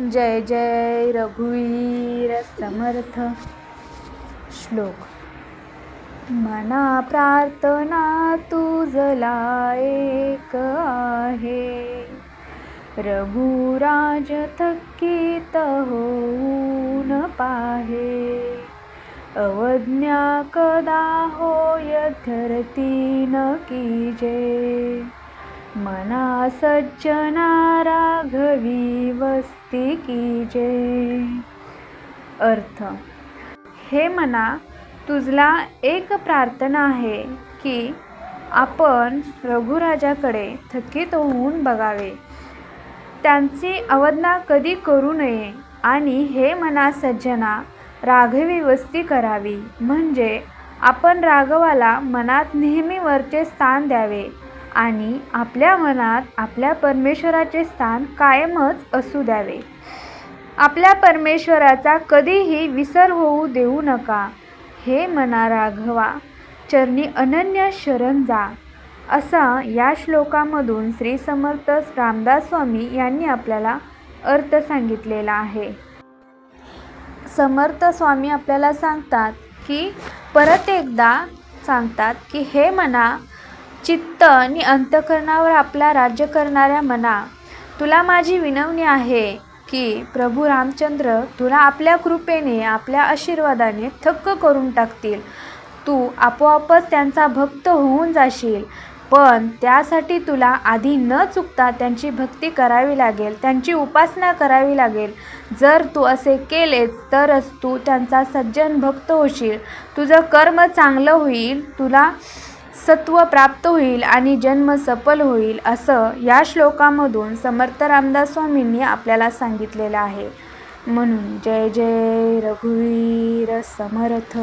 जय जय रघुवीर समर्थ श्लोक. मना प्रार्थना तुझला एक आहे. रघुराज थकीत होऊन पाहे. अवज्ञा कदा होय धरती न कीजे मना सज्जना राघवी वस्ती की जे अर्थ. हे मना तुझला एक प्रार्थना आहे की आपण रघुराजाकडे थकीत होऊन बघावे. त्यांची अवज्ञा कधी करू नये आणि हे मना सज्जना राघवी वस्ती करावी. म्हणजे आपण राघवाला मनात नेहमी वरचे स्थान द्यावे. आणि आपल्या मनात आपल्या परमेश्वराचे स्थान कायमच असू द्यावे. आपल्या परमेश्वराचा कधीही विसर होऊ देऊ नका. हे मना राघवा चरणी अनन्य शरण जा असा या श्लोकामधून श्री समर्थ रामदास स्वामी यांनी आपल्याला अर्थ सांगितलेला आहे. समर्थ स्वामी आपल्याला सांगतात की परत एकदा सांगतात की हे मना चित्त आणि अंतकरणावर आपला राज्य करणाऱ्या मना. तुला माझी विनवणी आहे की प्रभू रामचंद्र तुला आपल्या कृपेने आपल्या आशीर्वादाने थक्क करून टाकतील. तू आपोआपच त्यांचा भक्त होऊन जाशील. पण त्यासाठी तुला आधी न चुकता त्यांची भक्ती करावी लागेल त्यांची उपासना करावी लागेल. जर तू असे केलेच तरच तू त्यांचा सज्जन भक्त होशील. तुझं कर्म चांगलं होईल तुला सत्व प्राप्त होईल आणि जन्म सफल होईल असं या श्लोकामधून समर्थ रामदास स्वामींनी आपल्याला सांगितलेलं आहे. म्हणून जय जय रघुवीर समर्थ.